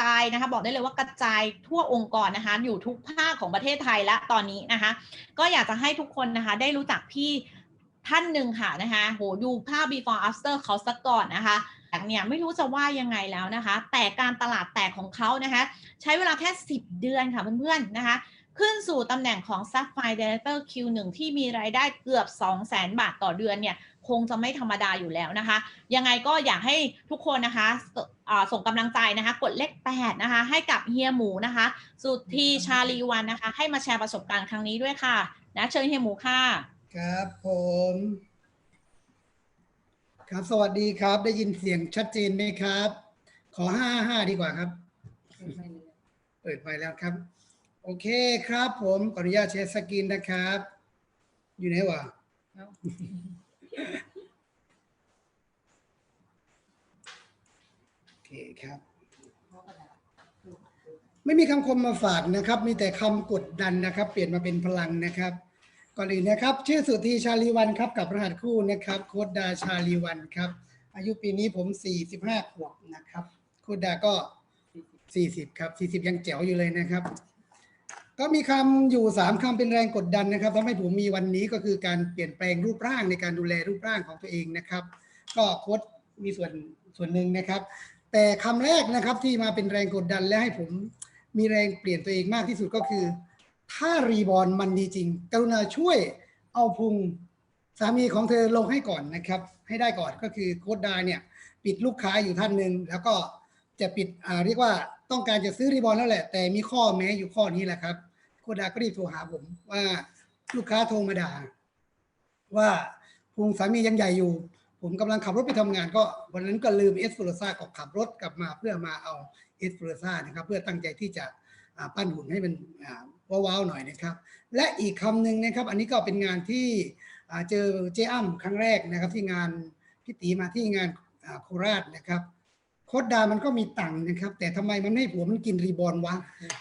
จายนะคะบอกได้เลยว่ากระจายทั่วองค์กรนะคะอยู่ทุกภาคของประเทศไทยและตอนนี้นะคะ ก็อยากจะให้ทุกคนนะคะได้รู้จักพี่ท่านหนึ่งค่ะนะคะโหดูภาพ before after เขาสักก่อนนะคะแต่เนี่ยไม่รู้จะว่ายังไงแล้วนะคะ แต่การตลาดแตกของเขานะคะ ใช้เวลาแค่ 10 เดือนค่ะเพื่อนๆนะคะขึ้นสู่ตำแหน่งของ Sapphire Director Q1 ที่มีรายได้เกือบ 200,000 บาทต่อเดือนเนี่ย คงจะไม่ธรรมดาอยู่แล้วนะคะ ยังไงก็อยากให้ทุกคนนะคะสอ่าส่งกำลังใจนะคะ กดเลข8นะคะ ให้กับเฮียหมูนะคะ สุดทีชาลีวันนะคะ ให้มาแชร์ประสบการณ์ครั้งนี้ด้วยค่ะนะเชิญเฮียหมูค่ะ ครับผม ครับสวัสดีครับ ได้ยินเสียงชัดเจนไหมครับ ขอห้าห้าดีกว่าครับ เปิดไปแล้วครับ โอเคครับผมขออนุญาตแชร์สกรีนนะครับ อยู่ไหนวะโอเคครับ ไม่มีคำคมมาฝากนะครับ มีแต่คำกดดันนะครับ เปลี่ยนมาเป็นพลังนะครับ ก่อนอื่นนะครับ ชื่อสุธีชาลีวันครับ กับรหัสคู่นะครับ โคดดาชาลีวันครับ อายุปีนี้ผม 45 ขวบนะครับ โคดดาก็ 40 ครับ 40 ยังแจ๋วอยู่เลยนะครับ ก็มีคำอยู่ 3คำเป็นแรงกดดันนะครับทำให้ผมมีวันนี้ก็คือการเปลี่ยนแปลงรูปร่างในการดูแลรูปร่างของตัวเองนะครับ ก็โค้ดมีส่วนส่วนหนึ่งนะครับ แต่คำแรกนะครับที่มาเป็นแรงกดดันและให้ผม มีแรงเปลี่ยนตัวเองมากที่สุดก็คือ ถ้ารีบอลมันดีจริง กรุณาช่วยเอาพุงสามีของเธอลงให้ก่อนนะครับ ให้ได้ก่อนก็คือโค้ดดาเนี่ย ปิดลูกค้าอยู่ท่านหนึ่งแล้วก็จะปิดอ่าเรียกว่าต้องการจะซื้อรีบอลแล้วแหละ แต่มีข้อแม้อยู่ข้อนี้แหละครับ โค้ดดาก็รีบโทรหาผมว่าลูกค้าโทรมาด่าว่าพุงสามียังใหญ่อยู่ ผมกำลังขับรถไปทำงานก็วันนั้นก็ลืมเอสฟูรซ่าก็ขับรถกลับมาเพื่อมาเอา เอสฟูรซ่านะครับเพื่อตั้งใจที่จะปั้นหุ่นให้มันว้าวๆหน่อยนะครับ และอีกคำหนึ่งนะครับ อันนี้ก็เป็นงานที่เจอเจ้อ้ำครั้งแรกนะครับ ที่งานพี่ตีมาที่งานโคราชนะครับโคดดามันก็มีตังค์นะครับ แต่ทำไมมันไม่ให้ผัวมันกินรีบอลวะ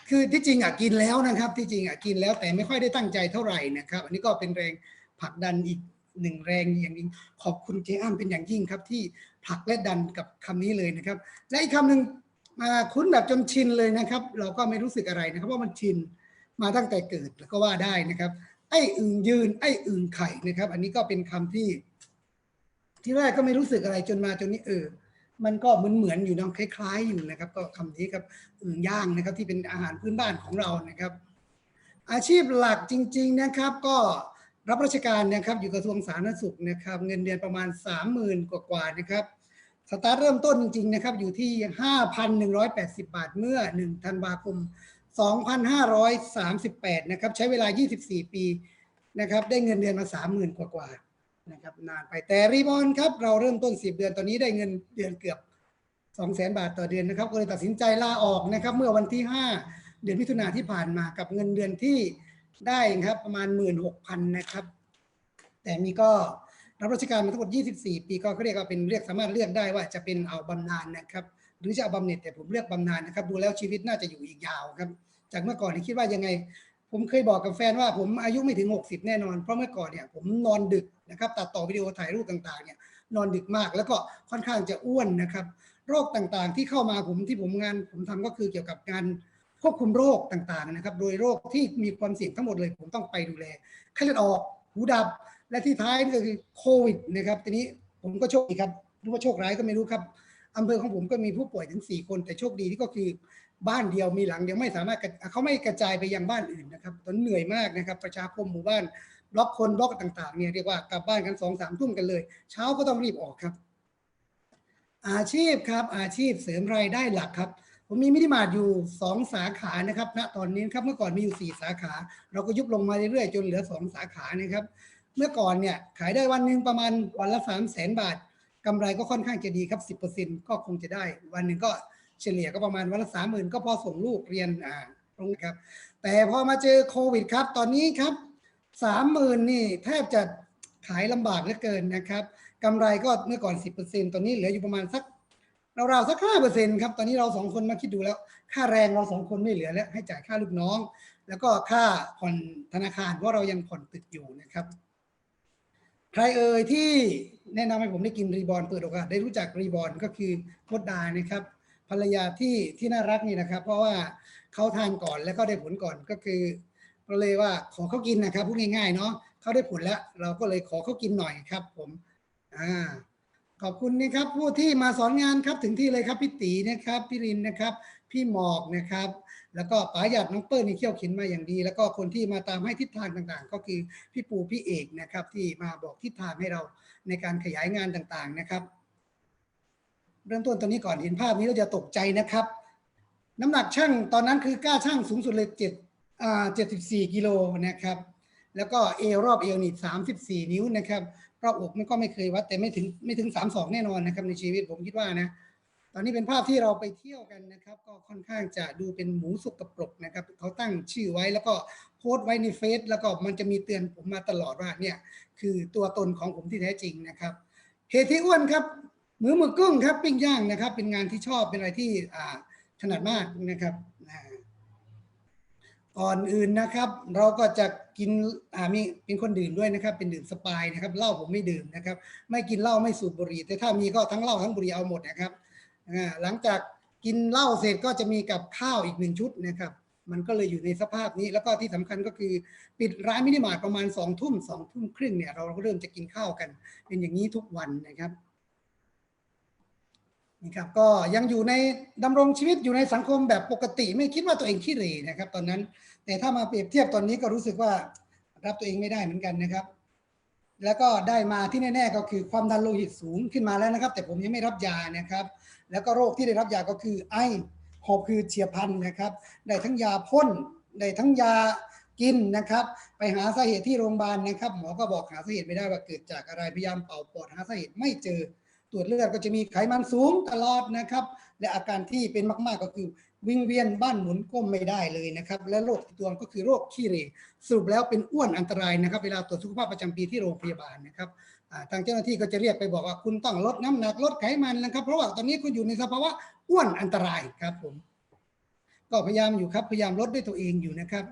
คือที่จริงอะกินแล้วนะครับ ที่จริงอะกินแล้วแต่ไม่ค่อยได้ตั้งใจเท่าไหร่นะครับ อันนี้ก็เป็นแรงผลักดันอีกหนึ่งแรงอย่างยิ่งขอบคุณเจ้อ้ำเป็นอย่างยิ่งครับที่ผลักและดันกับคำนี้เลยนะครับ และอีกคำหนึ่ง คุ้นแบบจนชินเลยนะครับ เราก็ไม่รู้สึกอะไรนะครับว่ามันชินมาตั้งแต่เกิดแล้วก็ว่าได้นะครับ ไอ้อึ่งยืน ไอ้อึ่งไข่นะครับ อันนี้ก็เป็นคำที่ ที่แรกก็ไม่รู้สึกอะไรจนมาจนนี้เออมันก็เหมือนเหมือนอยู่นะคล้าย ๆ อยู่นะครับ ก็คำนี้ครับอึ่งย่างนะครับ ที่เป็นอาหารพื้นบ้านของเรานะครับ อาชีพหลักจริง ๆนะครับ ก็รับราชการนะครับ อยู่กระทรวงสาธารณสุขนะครับ เงินเดือนประมาณ 30,000 กว่าๆนะครับ สตาร์ทเริ่มต้นจริงๆนะครับอยู่ที่ 5,180 บาทเมื่อ 1 ธันวาคม 2538 นะครับ ใช้เวลา 24 ปีนะครับ ได้เงินเดือนมา 30,000 กว่าๆนะครับนานไปแต่รีบอนครับ เราเริ่มต้น 10 เดือนตอนนี้ได้เงินเดือนเกือบ 200,000 บาทต่อเดือนนะครับ ก็เลยตัดสินใจลาออกนะครับ เมื่อวันที่ 5 เดือนมิถุนาที่ผ่านมากับเงินเดือนที่ได้ครับประมาณ 16,000 นะครับ แต่มีก็ รับราชการมาทั้งหมด 24 ปีก็เขาเรียกว่าเป็นเรียกสามารถเลือกได้ว่าจะเป็นเอาบำนาญนะครับ หรือจะเอาบำเหน็จแต่ผมเลือกบำนาญนะครับ ดูแล้วชีวิตน่าจะอยู่อีกยาวครับ จากเมื่อก่อนที่คิดว่ายังไง ผมเคยบอกกับแฟนว่าผมอายุไม่ถึง 60 แน่นอน เพราะเมื่อก่อนเนี่ยผมนอนดึกนะครับตัดต่อวิดีโอถ่ายรูปต่างๆเนี่ยนอนดึกมากแล้วก็ค่อนข้างจะอ้วนนะครับ โรคต่างๆที่เข้ามาผมที่ผมงานผมทำก็คือเกี่ยวกับการควบคุมโรคต่างๆนะครับ โดยโรคที่มีความเสี่ยงทั้งหมดเลยผมต้องไปดูแลไข้เลือดออกหูดับ และที่ท้ายนี่ก็คือโควิดนะครับทีนี้ผมก็โชคดีครับหรือว่าโชคร้ายก็ไม่รู้ครับอำเภอของผมก็มีผู้ป่วยถึง 4 คน แต่โชคดีที่ก็คือบ้านเดียวมีหลังเดียวไม่สามารถเขาไม่กระจายไปยังบ้านอื่นนะครับตอนเหนื่อยมากนะครับ ประชาคมหมู่บ้านบล็อกคนบล็อกต่างๆเนี่ยเรียกว่ากลับบ้านกันสองสามทุ่มกันเลย เช้าก็ต้องรีบออกครับ อาชีพครับ อาชีพเสริมรายได้หลักครับ ผมมีมินิมาร์ทอยู่ 2 สาขานะครับณตอนนี้ครับเมื่อก่อนมีอยู่ 4 สาขา เราก็ยุบลงมาเรื่อยๆจนเหลือ 2 สาขานะครับ เมื่อก่อนเนี่ยขายได้วันหนึ่งประมาณวันละ3 0 0แสนบาทกำไรก็ค่อนข้างจะดีครับ 10%ก็คงจะได้ วันหนึ่งก็เฉลี่ยก็ประมาณวันละ30,000ก็พอส่งลูกเรียนอ่าตรงนี้ครับ แต่พอมาเจอโควิดครับ ตอนนี้ครับ30,000นี่แทบจะขายลำบากเหลือเกินนะครับกำไรก็เมื่อก่อน 10%ตอนนี้เหลืออยู่ประมาณสักราวๆสักห้าเปอร์เซ็นครับ ตอนนี้เราสองคนมาคิดดูแล้ว ค่าแรงเราสองคนไม่เหลือแล้ว ให้จ่ายค่าลูกน้อง แล้วก็ค่าผ่อนธนาคารเพราะเรายังผ่อนตึกอยู่นะครับ ใครเอ่ยที่แนะนำให้ผมได้กินรีบอลเปิดโอกาสได้รู้จักรีบอลก็คือโคดดานะครับ ภรรยาที่ที่น่ารักนี่นะครับ เพราะว่าเขาทานก่อนแล้วก็ได้ผลก่อนก็คือก็เลยว่าขอเขากินนะครับพูดง่ายๆเนาะเขาได้ผลแล้ว เราก็เลยขอเขากินหน่อยครับ ผมอ่าขอบคุณนะครับผู้ที่มาสอนงานครับถึงที่เลยครับพี่ตีนะครับพี่รินนะครับ พี่หมอกนะครับ แล้วก็ป๋าหยัดน้องเปิ้ลนี่เขี่ยวเข็นมาอย่างดี แล้วก็คนที่มาตามให้ทิศทางต่างๆ ก็คือพี่ปูพี่เอกนะครับที่มาบอกทิศทางให้เราในการขยายงานต่างๆนะครับเริ่มต้นตอนนี้ก่อนเห็นภาพนี้เราจะตกใจนะครับ น้ำหนักช่างตอนนั้นคือกล้าช่างสูงสุดเลยเจ็ดอ่าเจ็ดสิบสี่กิโลนะครับ แล้วก็เอวรอบเอวนี่สามสิบสี่นิ้วนะครับรอบอกมันก็ไม่เคยวัดแต่ไม่ถึงไม่ถึงสามสองแน่นอนนะครับในชีวิตผมคิดว่านะ ตอนนี้เป็นภาพที่เราไปเที่ยวกันนะครับ ก็ค่อนข้างจะดูเป็นหมูสุกกระปรกนะครับเขาตั้งชื่อไว้แล้วก็โพสต์ไว้ในเฟซแล้วก็มันจะมีเตือนผมมาตลอดว่าเนี่ยคือตัวตนของผมที่แท้จริงนะครับเหตุที่อ้วนครับมือหมึกกุ้งครับปิ้งย่างนะครับ เป็นงานที่ชอบเป็นอะไรที่อาถนัดมากนะครับอ่าก่อนอื่นนะครับ เราก็จะกินอ่ามีเป็นคนดื่มด้วยนะครับ เป็นดื่มสปายนะครับเหล้าผมไม่ดื่มนะครับ ไม่กินเหล้าไม่สูบบุหรี่แต่ถ้ามีก็ทั้งเหล้าทั้งบุหรี่เอาหมดนะครับ หลังจากกินเหล้าเสร็จก็จะมีกับข้าวอีกหนึ่งชุดนะครับมันก็เลยอยู่ในสภาพนี้แล้วก็ที่สำคัญก็คือ ปิดร้านมินิมาร์ทประมาณสองทุ่มสองทุ่มครึ่งเนี่ยเราก็เริ่มจะกินข้าวกัน เป็นอย่างนี้ทุกวันนะครับนี่ครับก็ยังอยู่ในดำรงชีวิตอยู่ในสังคมแบบปกติ ไม่คิดว่าตัวเองขี้เหร่นะครับ ตอนนั้น แต่ถ้ามาเปรียบเทียบตอนนี้ก็รู้สึกว่ารับตัวเองไม่ได้เหมือนกันนะครับ แล้วก็ได้มาที่แน่ๆก็คือความดันโลหิตสูงขึ้นมาแล้วนะครับ แต่ผมยังไม่รับยานะครับ แล้วก็โรคที่ได้รับยาก็คือไอหอบคือเฉียบพลันนะครับ ได้ทั้งยาพ่นได้ทั้งยากินนะครับ ไปหาสาเหตุที่โรงพยาบาลนะครับ หมอก็บอกหาสาเหตุไม่ได้ว่าเกิดจากอะไรพยายามเป่าปอดหาสาเหตุไม่เจอตรวจเลือดก็จะมีไขมันสูงตลอดนะครับ และอาการที่เป็นมาก ๆก็คือ วิ่งเวียนบ้านหมุนก้มไม่ได้เลยนะครับ และโรคตัวก็คือโรคขี้เหร่สรุปแล้วเป็นอ้วนอันตรายนะครับ เวลาตรวจสุขภาพประจำปีที่โรงพยาบาลนะครับทางเจ้าหน้าที่ก็จะเรียกไปบอกว่าคุณต้องลดน้ำหนักลดไขมันนะครับ เพราะว่าตอนนี้คุณอยู่ในสภาวะอ้วนอันตรายครับผม ก็พยายามอยู่ครับพยายามลดด้วยตัวเองอยู่นะครับ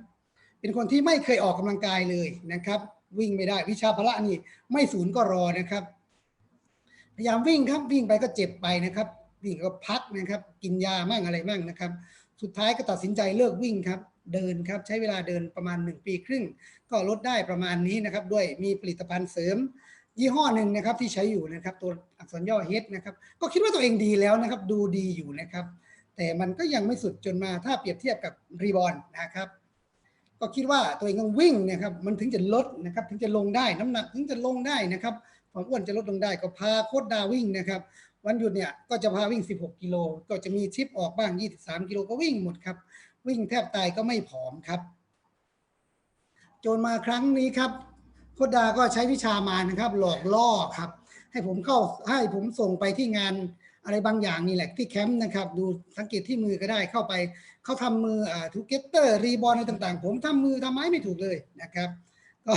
เป็นคนที่ไม่เคยออกกำลังกายเลยนะครับ วิ่งไม่ได้วิชาพละนี่ไม่ศูนย์ก็รอนะครับ พยายามวิ่งครับวิ่งไปก็เจ็บไปนะครับ วิ่งก็พักนะครับ กินยามั่งอะไรมั่งนะครับ สุดท้ายก็ตัดสินใจเลิกวิ่งครับ เดินครับใช้เวลาเดินประมาณ 1 ปีครึ่ง ก็ลดได้ประมาณนี้นะครับ ด้วยมีผลิตภัณฑ์เสริม ยี่ห้อหนึ่งนะครับที่ใช้อยู่นะครับ ตัวอักษรย่อเฮดนะครับ ก็คิดว่าตัวเองดีแล้วนะครับ ดูดีอยู่นะครับ แต่มันก็ยังไม่สุดจนมาถ้าเปรียบเทียบกับรีบอลนะครับก็คิดว่าตัวเองต้องวิ่งนะครับ มันถึงจะลดนะครับ ถึงจะลงได้น้ำหนักถึงจะลงได้นะครับความอ้วนจะลดลงได้ก็พาโค้ดดาวิ่งนะครับ วันหยุดเนี่ยก็จะพาวิ่ง 16 กิโล ก็จะมีทริปออกบ้าง 23 กิโลก็วิ่งหมดครับ วิ่งแทบตายก็ไม่ผอมครับจนมาครั้งนี้ครับโคดาก็ใช้วิชามานะครับ หลอกล่อครับ ให้ผมเข้าให้ผมส่งไปที่งานอะไรบางอย่างนี่แหละที่แคมป์นะครับ ดูสังเกตที่มือก็ได้เข้าไปเขาทำมืออ่าทูเกตเตอร์รีบอลอะไรต่างๆ ผมทำมือทำไม้ไม่ถูกเลยนะครับ ก็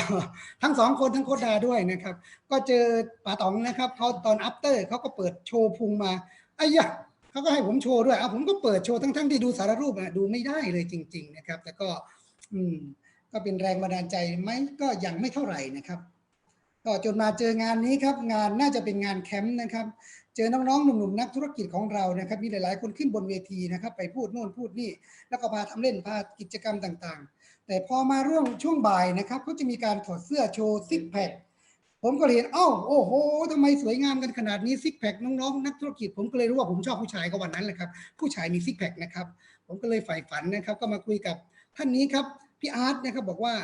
ทั้งสองคนทั้งโคดาด้วยนะครับ ก็เจอป๋าต๋องนะครับเขาตอนอัปเตอร์เขาก็เปิดโชว์พุงมาไอ้ยะเขาก็ให้ผมโชว์ด้วยเอาผมก็เปิดโชว์ทั้งๆที่ดูสารรูปอะดูไม่ได้เลยจริง ๆ นะครับ แต่ก็อืมก็เป็นแรงบันดาลใจไหมก็ยังไม่เท่าไหร่นะครับ ก็จนมาเจองานนี้ครับ งานน่าจะเป็นงานแคมป์นะครับ เจอน้องๆหนุ่มๆนักธุรกิจของเรานะครับ มีหลายๆคนขึ้นบนเวทีนะครับ ไปพูดโน่นพูดนี่ แล้วก็พาทำเล่นพากิจกรรมต่างๆ แต่พอมาเรื่องช่วงบ่ายนะครับเขาจะมีการถอดเสื้อโชว์ซิกแพคผมก็เห็นเอ้าโอ้โหทำไมสวยงามกันขนาดนี้ซิกแพคน้องๆนักธุรกิจผมก็เลยรู้ว่าผมชอบผู้ชายก็วันนั้นแหละครับ ผู้ชายมีซิกแพคนะครับ ผมก็เลยใฝ่ฝันนะครับ ก็มาคุยกับท่านนี้ครับพี่อาร์ตนะครับบอกว่า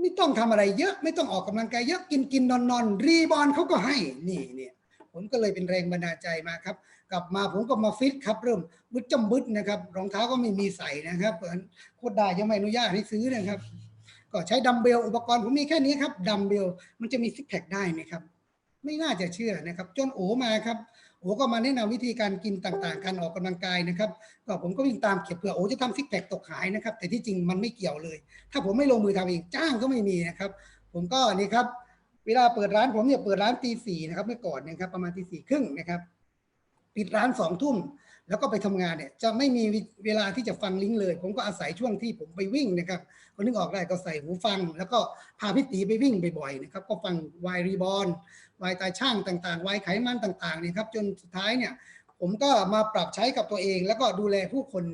ไม่ต้องทำอะไรเยอะไม่ต้องออกกำลังกายเยอะกินกินนอนนอนรีบอลเขาก็ให้นี่เนี่ย ผมก็เลยเป็นแรงบันดาลใจมาครับ กลับมาผมก็มาฟิตครับ เริ่มบึดจำบึดนะครับ รองเท้าก็ไม่มีใส่นะครับโคตรได้ยังไม่อนุญาตให้ซื้อนะครับ ก็ใช้ดัมเบลอุปกรณ์ผมมีแค่นี้ครับดัมเบลมันจะมีซิกแพคได้ไหมครับ ไม่น่าจะเชื่อนะครับ จนโอมาครับโอก็มาแนะนำวิธีการกินต่างๆ การออกกำลังกายนะครับ ก็ผมก็วิ่งตามเก็บเผื่อโอจะทำซิกแพคตกหายนะครับ แต่ที่จริงมันไม่เกี่ยวเลย ถ้าผมไม่ลงมือทำเองจ้างก็ไม่มีนะครับ ผมก็นี่ครับ เวลาเปิดร้านผมเนี่ยเปิดร้านตีสี่นะครับเมื่อก่อนนะครับประมาณตีสี่ครึ่งนะครับปิดร้านสองทุ่มแล้วก็ไปทำงานเนี่ยจะไม่มีเวลาที่จะฟังลิงก์เลย ผมก็อาศัยช่วงที่ผมไปวิ่งนะครับคนนึกออกได้ก็ใส่หูฟัง แล้วก็พาพี่ตีไปวิ่งบ่อยๆนะครับก็ฟังวายรีบอลวายตายช่างต่างๆวายไขมันต่างๆเนี่ยครับจนสุดท้ายเนี่ยผมก็มาปรับใช้กับตัวเอง แล้วก็ดูแลผู้คน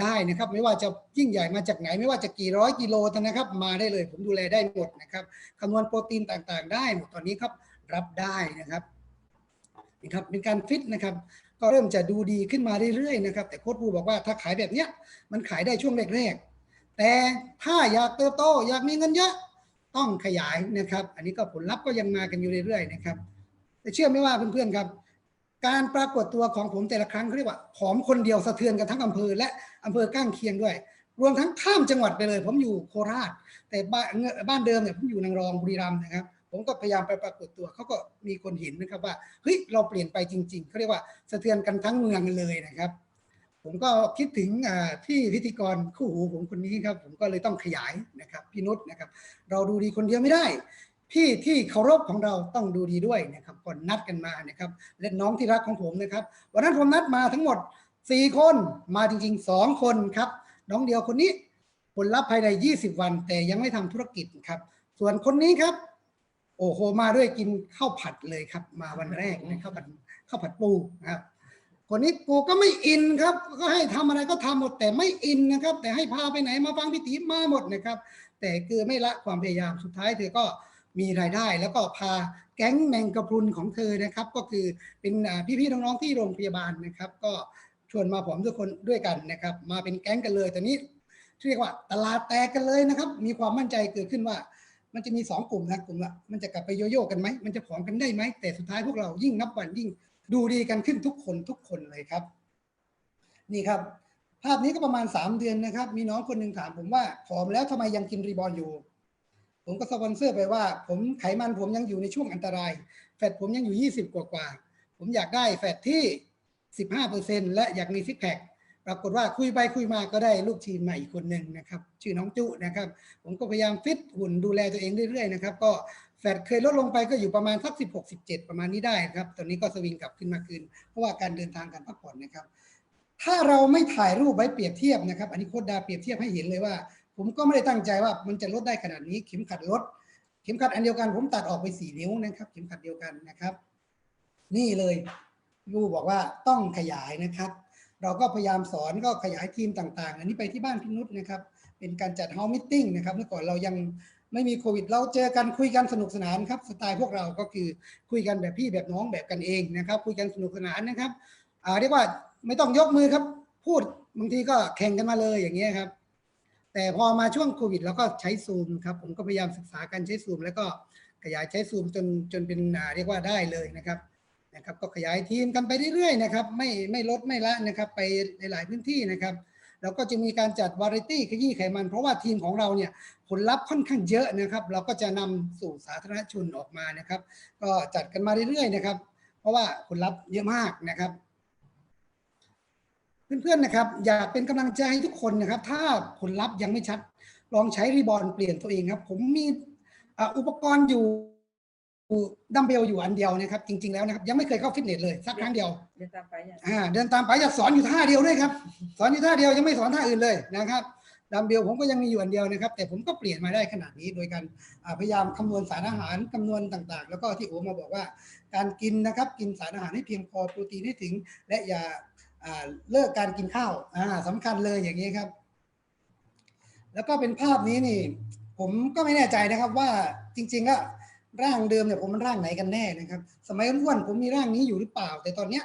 ได้นะครับ ไม่ว่าจะยิ่งใหญ่มาจากไหน ไม่ว่าจะกี่ร้อยกิโลนะครับ มาได้เลยผมดูแลได้หมดนะครับคำนวณโปรตีนต่างๆ ได้หมดตอนนี้ครับรับได้นะครับนะครับเป็นการฟิตนะครับก็เริ่มจะดูดีขึ้นมาเรื่อยๆนะครับแต่โค้ชปูบอกว่าถ้าขายแบบเนี้ยมันขายได้ช่วงแรกๆแต่ถ้าอยากเติบโตอยากมีเงินเยอะต้องขยายนะครับ อันนี้ก็ผลลัพธ์ก็ยังมากันอยู่เรื่อยๆนะครับแต่เชื่อไหมว่าเพื่อนๆครับ การปรากฏตัวของผมแต่ละครั้งเขาเรียกว่าผอมคนเดียวสะเทือนกันทั้งอำเภอและอำเภอข้างเคียงด้วย รวมทั้งข้ามจังหวัดไปเลย ผมอยู่โคราช แต่บ้านบ้านเดิมเนี่ยผมอยู่นางรองบุรีรัมย์นะครับผมก็พยายามไปปรากฏตัวเขาก็มีคนเห็นนะครับว่าเฮ้ยเราเปลี่ยนไปจริง ๆเขาเรียกว่าสะเทือนกันทั้งเมืองเลยนะครับ ผมก็คิดถึงพี่พิธีกรคู่หูผมคนนี้ครับ ผมก็เลยต้องขยายนะครับพี่นุชนะครับ เราดูดีคนเดียวไม่ได้ พี่ที่เคารพของเราต้องดูดีด้วยนะครับก่อนนัดกันมานะครับและน้องที่รักของผมนะครับ วันนั้นผมนัดมาทั้งหมด 4 คนมาจริง ๆ 2 คนครับ น้องเดียวคนนี้ผลลัพธ์ภายใน 20 วัน แต่ยังไม่ทำธุรกิจครับ ส่วนคนนี้ครับ โอ้โหมาด้วยกินข้าวผัดเลยครับ มาวันแรกนะข้าวผัดข้าวผัดปูนะครับคนนี้กูก็ไม่อินครับ ก็ให้ทำอะไรก็ทำหมดแต่ไม่อินนะครับ แต่ให้พาไปไหนมาฟังพิธีมาหมดนะครับ แต่คือไม่ละความพยายามสุดท้ายเธอก็ มีรายได้ แล้วก็พาแก๊งแมงกะพรุนของเธอนะครับ ก็คือเป็นพี่ๆน้องๆที่โรงพยาบาลนะครับ ก็ชวนมาผอมทุกคนด้วยกันนะครับ มาเป็นแก๊งกันเลยตอนนี้เรียกว่าตลาดแตกกันเลยนะครับ มีความมั่นใจเกิดขึ้นว่า มันจะมีสองกลุ่มนะกลุ่มละมันจะกลับไปโยโย่กันไหมมันจะผอมกันได้ไหมแต่สุดท้ายพวกเรายิ่งนับวันยิ่งดูดีกันขึ้นทุกคนทุกคนเลยครับ นี่ครับ ภาพนี้ก็ประมาณ 3 เดือนนะครับ มีน้องคนหนึ่งถามผมว่าผอมแล้วทำไมยังกินรีบอลอยู่ ผมก็สปอนเซอร์ไปว่า ผมไขมันผมยังอยู่ในช่วงอันตราย แฟตผมยังอยู่ 20 กว่ากว่าผมอยากได้แฟตที่ 15%และอยากมีซิกแพคปรากฏว่าคุยไปคุยมาก็ได้ลูกทีมใหม่อีกคนหนึ่งนะครับ ชื่อน้องจุนะครับ ผมก็พยายามฟิตหุ่นดูแลตัวเองเรื่อยๆนะครับ ก็แฟตเคยลดลงไปก็อยู่ประมาณสัก 16 17 ประมาณนี้ได้ครับ ตอนนี้ก็สวิงกลับขึ้นมาคืน เพราะว่าการเดินทางการพักผ่อนนะครับ ถ้าเราไม่ถ่ายรูปไว้เปรียบเทียบนะครับ อันนี้โค้ดดาเปรียบเทียบให้เห็นเลยว่า ผมก็ไม่ได้ตั้งใจว่ามันจะลดได้ขนาดนี้ เข็มขัดลด เข็มขัดอันเดียวกัน ผมตัดออกไปสี่นิ้วนะครับ เข็มขัดเดียวกันนะครับ นี่เลยยูบอกว่าต้องขยายนะครับ เราก็พยายามสอนก็ขยายทีมต่าง ๆ อันนี้ไปที่บ้านพี่นุชนะครับ เป็นการจัดเฮาส์มิทติ้งนะครับเมื่อก่อนเรายังไม่มีโควิด เราเจอกันคุยกันสนุกสนานครับสไตล์พวกเราก็คือคุยกันแบบพี่แบบน้องแบบกันเองนะครับ คุยกันสนุกสนานนะครับอ่าเรียกว่าไม่ต้องยกมือครับ พูดบางทีก็แข่งกันมาเลยอย่างเงี้ยครับ แต่พอมาช่วงโควิดเราก็ใช้ซูมครับผมก็พยายามศึกษาการใช้ซูม แล้วก็ขยายใช้ซูมจนจนเป็นเรียกว่าได้เลยนะครับนะครับก็ขยายทีมกันไปเรื่อยๆนะครับไม่ไม่ลดไม่ละนะครับไปหลายๆพื้นที่นะครับแล้วก็จะมีการจัดวาไรตี้ขยี้ไขมัน เพราะว่าทีมของเราเนี่ยผลลัพธ์ค่อนข้างเยอะนะครับ เราก็จะนำสู่สาธารณชนออกมานะครับ ก็จัดกันมาเรื่อยๆนะครับ เพราะว่าผลลัพธ์เยอะมากนะครับ เพื่อนๆนะครับ อยากเป็นกำลังใจให้ทุกคนนะครับ ถ้าผลลัพธ์ยังไม่ชัด ลองใช้รีบอลเปลี่ยนตัวเองครับ ผมมีอ่าอุปกรณ์อยู่ดัมเบลอยู่อันเดียวนะครับ จริง ๆแล้วนะครับ ยังไม่เคยเข้าฟิตเนสเลยสักครั้งเดียว เดินตามไปอย่างอ่าเดินตามไปอยากสอนอยู่ท่าเดียวด้วยครับ สอนอยู่ท่าเดียวยังไม่สอนท่าอื่นเลยนะครับดัมเบลผมก็ยังมีอยู่อันเดียวนะครับ แต่ผมก็เปลี่ยนมาได้ขนาดนี้ โดยการอ่าพยายามคำนวณสารอาหารคำนวณต่างๆ แล้วก็ที่โอมาบอกว่า การกินนะครับ กินสารอาหารให้เพียงพอโปรตีนให้ถึง และอย่าอ่า เลิกการกินข้าวสำคัญเลยอย่างนี้ครับ แล้วก็เป็นภาพนี้นี่ ผมก็ไม่แน่ใจนะครับว่าจริงๆก็ร่างเดิมเนี่ยผมมันร่างไหนกันแน่นะครับ สมัยอ้วนผมมีร่างนี้อยู่หรือเปล่า แต่ตอนเนี้ย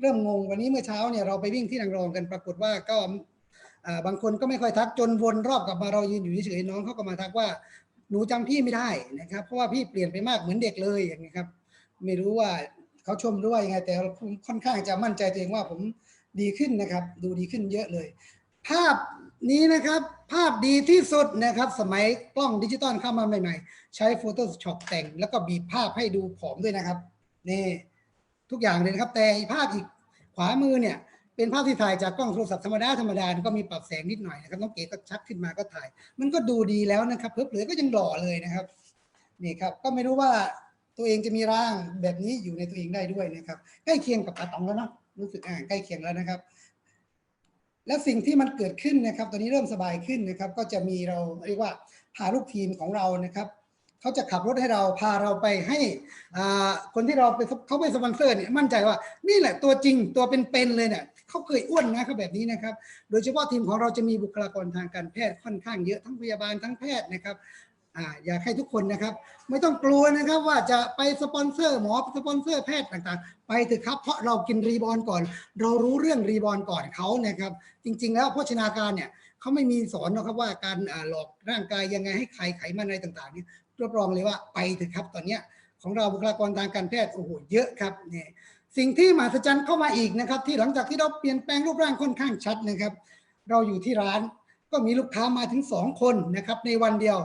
เริ่มงงวันนี้เมื่อเช้าเนี่ยเราไปวิ่งที่นางรองกันปรากฏว่าก็บางคนก็ไม่ค่อยทักจนวนรอบกลับมาเรายืนอยู่เฉยๆน้องเขาก็มาทักว่าหนูจำพี่ไม่ได้นะครับ เพราะว่าพี่เปลี่ยนไปมากเหมือนเด็กเลยอย่างนี้ครับ ไม่รู้ว่าเขาชมด้วยยังไงแต่ผมค่อนข้างจะมั่นใจตัวเองว่าผม ดีขึ้นนะครับ ดูดีขึ้นเยอะเลย ภาพนี้นะครับ ภาพดีที่สุดนะครับ สมัยกล้องดิจิตอลเข้ามาใหม่ ๆ ใช้ Photoshop แต่งแล้วก็บีบภาพให้ดูผอมด้วยนะครับนี่ทุกอย่างเลยนะครับ แต่ภาพอีกขวามือเนี่ยเป็นภาพที่ถ่ายจากกล้องโทรศัพท์ธรรมดาธรรมดาก็มีปรับแสงนิดหน่อยนะครับน้องเก๋ก็ชักขึ้นมาก็ถ่าย มันก็ดูดีแล้วนะครับเผลอก็ยังหล่อเลยนะครับนี่ครับก็ไม่รู้ว่าตัวเองจะมีร่างแบบนี้อยู่ในตัวเองได้ด้วยนะครับใกล้เคียงกับอาตองแล้วเนาะ รู้สึกอ่าใกล้เคียงแล้วนะครับ และสิ่งที่มันเกิดขึ้นนะครับ ตอนนี้เริ่มสบายขึ้นนะครับ ก็จะมีเราเรียกว่าพาลูกทีมของเรานะครับเขาจะขับรถให้เราพาเราไปให้คนที่เราไปเขาไปสปอนเซอร์เนี่ยมั่นใจว่านี่แหละตัวจริงตัวเป็นๆเลยเนี่ยเขาเคยอ้วนนะเขาแบบนี้นะครับ โดยเฉพาะทีมของเราจะมีบุคลากรทางการแพทย์ค่อนข้างเยอะทั้งพยาบาลทั้งแพทย์นะครับ อ่าอยากให้ทุกคนนะครับ ไม่ต้องกลัวนะครับว่าจะไปสปอนเซอร์หมอสปอนเซอร์แพทย์ต่างๆ ไปเถอะครับเพราะเรากินรีบอลก่อน เรารู้เรื่องรีบอลก่อนเขานะครับ จริง ๆ แล้วโภชนาการเนี่ยเขาไม่มีสอนนะครับว่าการหลอกร่างกายยังไงให้ใครไขมันอะไรต่างๆเนี่ยรับรองเลยว่าไปเถอะครับ ตอนเนี้ยของเราบุคลากรทางการแพทย์โอ้โหเยอะครับเนี่ยสิ่งที่มหัศจรรย์เข้ามาอีกนะครับ ที่หลังจากที่เราเปลี่ยนแปลงรูปร่างค่อนข้างชัดนะครับ เราอยู่ที่ร้านก็มีลูกค้ามาถึงสองคนนะครับในวันเดียว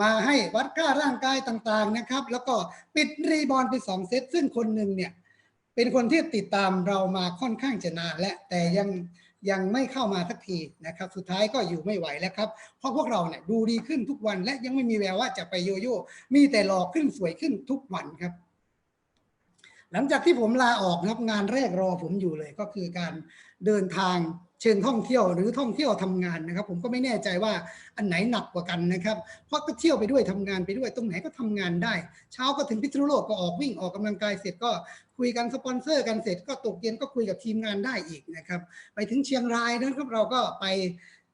มาให้วัดค่าร่างกายต่างๆนะครับ แล้วก็ปิดรีบอลไปสองเซตซึ่งคนหนึ่งเนี่ยเป็นคนที่ติดตามเรามาค่อนข้างจะนานและแต่ยังยังไม่เข้ามาสักทีนะครับ สุดท้ายก็อยู่ไม่ไหวแล้วครับ เพราะพวกเราเนี่ยดูดีขึ้นทุกวันและยังไม่มีแววว่าจะไปโยโย่ มีแต่หล่อขึ้นสวยขึ้นทุกวันครับ หลังจากที่ผมลาออกนะครับงานแรกรอผมอยู่เลยก็คือการเดินทาง เชิงท่องเที่ยวหรือท่องเที่ยวทำงานนะครับ ผมก็ไม่แน่ใจว่าอันไหนหนักกว่ากันนะครับ เพราะก็เที่ยวไปด้วยทำงานไปด้วยตรงไหนก็ทำงานได้ เช้าก็ถึงพิษณุโลกก็ออกวิ่งออกกำลังกายเสร็จก็คุยกันสปอนเซอร์กันเสร็จก็ตกเย็นก็คุยกับทีมงานได้อีกนะครับ ไปถึงเชียงรายนะครับเราก็ไป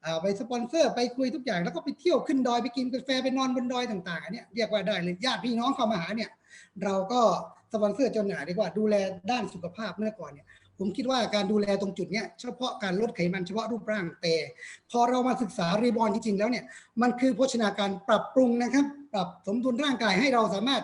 อ่อไปสปอนเซอร์ไปคุยทุกอย่างแล้วก็ไปเที่ยวขึ้นดอยไปกินกาแฟไปนอนบนดอยต่างๆเนี้ยเรียกว่าได้เลยญาติพี่น้องเข้ามาหาเนี่ยเราก็สปอนเซอร์จนหนาดีกว่าดูแลด้านสุขภาพเมื่อก่อนเนี่ย ผมคิดว่าการดูแลตรงจุดเนี้ยเฉพาะการลดไขมันเฉพาะรูปร่างแต่ พอเรามาศึกษารีบอลจริงๆแล้วเนี่ยมันคือโภชนาการปรับปรุงนะครับ ปรับสมดุลร่างกายให้เราสามารถ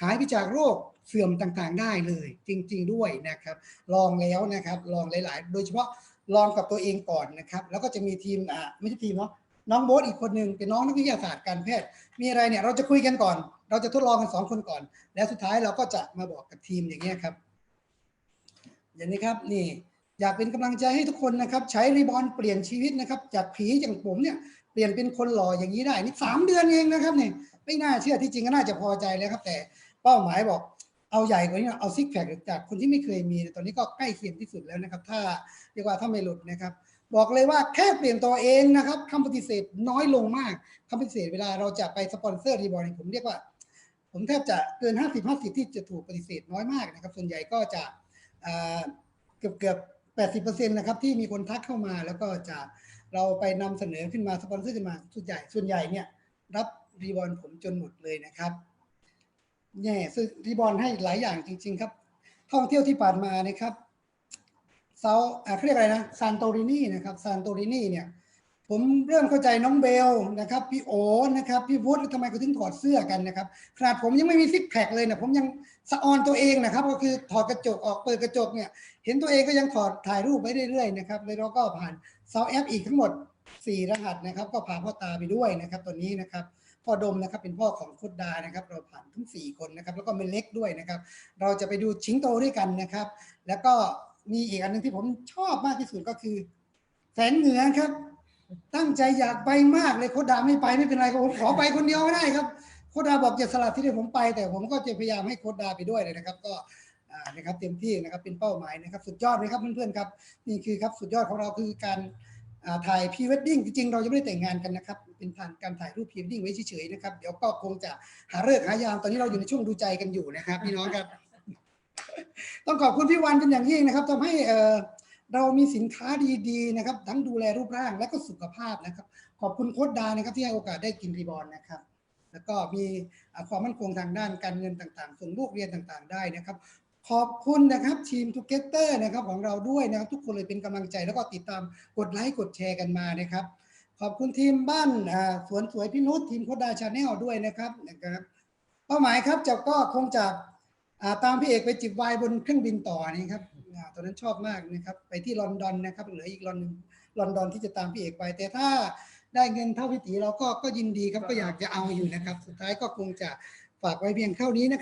หายไปจากโรคเสื่อมต่างๆ ได้เลย จริง ๆด้วยนะครับ ลองแล้วนะครับลองหลายๆ โดยเฉพาะลองกับตัวเองก่อนนะครับ แล้วก็จะมีทีมอ่าไม่ใช่ทีมเนาะน้องโบ๊ทอีกคนหนึ่งเป็นน้องนักวิทยาศาสตร์การแพทย์ มีอะไรเนี่ยเราจะคุยกันก่อน เราจะทดลองกันสองคนก่อน แล้วสุดท้ายเราก็จะมาบอกกับทีมอย่างเงี้ยครับ อย่างนี้ครับนี่อยากเป็นกำลังใจให้ทุกคนนะครับ ใช้รีบอลเปลี่ยนชีวิตนะครับ จากผีอย่างผมเนี่ยเปลี่ยนเป็นคนหล่ออย่างนี้ได้นี่สามเดือนเองนะครับเนี่ยไม่น่าเชื่อที่จริงก็น่าจะพอใจแล้วครับ แต่เป้าหมายบอกเอาใหญ่กว่านี้เอาซิกแพคจากคนที่ไม่เคยมีตอนนี้ก็ใกล้เคียงที่สุดแล้วนะครับ ถ้าเรียกว่าถ้าไม่หลุดนะครับ บอกเลยว่าแค่เปลี่ยนตัวเองนะครับคำปฏิเสธน้อยลงมากคำปฏิเสธเวลาเราจะไปสปอนเซอร์รีบอลผมเรียกว่า ผมแทบจะเกิน 50 50 ที่จะถูกปฏิเสธน้อยมากนะครับ ส่วนใหญ่ก็จะ เกือบเกือบแปดสิบเปอร์เซ็นต์นะครับที่มีคนทักเข้ามาแล้วก็จะเราไปนำเสนอขึ้นมาสปอนเซอร์ขึ้นมาส่วนใหญ่ส่วนใหญ่เนี่ยรับรีบอลผมจนหมดเลยนะครับแย่ซึ่งรีบอลให้หลายอย่างจริง ๆ ครับ ท่องเที่ยวที่ผ่านมานะครับเซาอ่าเขาเรียกอะไรนะซานโตรินีนะครับซานโตรินีเนี่ย ผมเริ่มเข้าใจน้องเบลนะครับ พี่โอนะครับ พี่วุฒิทำไมเขาถึงถอดเสื้อกันนะครับขนาดผมยังไม่มีซิกแพคเลยนะผมยังสะออนตัวเองนะครับ ก็คือถอดกระจกออกเปิดกระจกเนี่ยเห็นตัวเองก็ยังถอดถ่ายรูปไว้เรื่อยๆนะครับแล้วเราก็ผ่านเซาแอปอีกทั้งหมด 4 รหัสนะครับ ก็พาพ่อตาไปด้วยนะครับตัวนี้นะครับพ่อดมนะครับเป็นพ่อของคุดดานะครับ เราผ่านทั้ง 4 คนนะครับ แล้วก็เมเล็กด้วยนะครับ เราจะไปดูชิงโตด้วยกันนะครับ แล้วก็มีอีกอันหนึงที่ผมชอบมากที่สุดก็คือ แสนเหนือครับ ตั้งใจอยากไปมากเลยโคดาไม่ไปไม่เป็นไรครับผมขอไปคนเดียวก็ได้ครับโคดาบอกจะสลัดที่ให้ผมไป แต่ผมก็จะพยายามให้โคดาไปด้วยเลยนะครับ ก็นะครับเต็มที่นะครับเป็นเป้าหมายนะครับ สุดยอดเลยครับเพื่อนๆครับนี่คือครับสุดยอดของเราคือการถ่ายพรีเวดดิ้งจริงๆเราจะไม่ได้แต่งงานกันนะครับ เป็นการการถ่ายรูปพรีเวดดิ้งไว้เฉยๆนะครับเดี๋ยวก็คงจะหาเลิกษ์หายามตอนนี้เราอยู่ในช่วงดูใจกันอยู่นะครับพี่น้องครับ ต้องขอบคุณพี่วันเป็นอย่างยิ่งนะครับทำให้ เรามีสินค้าดีๆนะครับ ทั้งดูแลรูปร่างและก็สุขภาพนะครับ ขอบคุณโค้ดดานะครับ ที่ให้โอกาสได้กินรีบอลนะครับ แล้วก็มีความมั่นคงทางด้านการเงินต่างๆ ส่งลูกเรียนต่างๆ ได้นะครับ ขอบคุณนะครับทีมทูเกเตอร์นะครับของเราด้วยนะครับทุกคนเลยเป็นกำลังใจแล้วก็ติดตามกดไลค์กดแชร์กันมานะครับ ขอบคุณทีมบ้านสวนสวยพี่นุชทีมโคดดาชาแนลด้วยนะครับนะครับเป้าหมายครับจะก็คงจะตามพี่เอกไปจิบไวน์บนเครื่องบินต่อนี่ครับ ตอนนั้นชอบมากนะครับ ไปที่ลอนดอนนะครับเหลืออีกลอนหนึ่งลอนดอนที่จะตามพี่เอกไป แต่ถ้าได้เงินเท่าพิธีเราก็ก็ยินดีครับก็อยากจะเอาอยู่นะครับ สุดท้ายก็คงจะฝากไว้เพียงเท่านี้นะครับ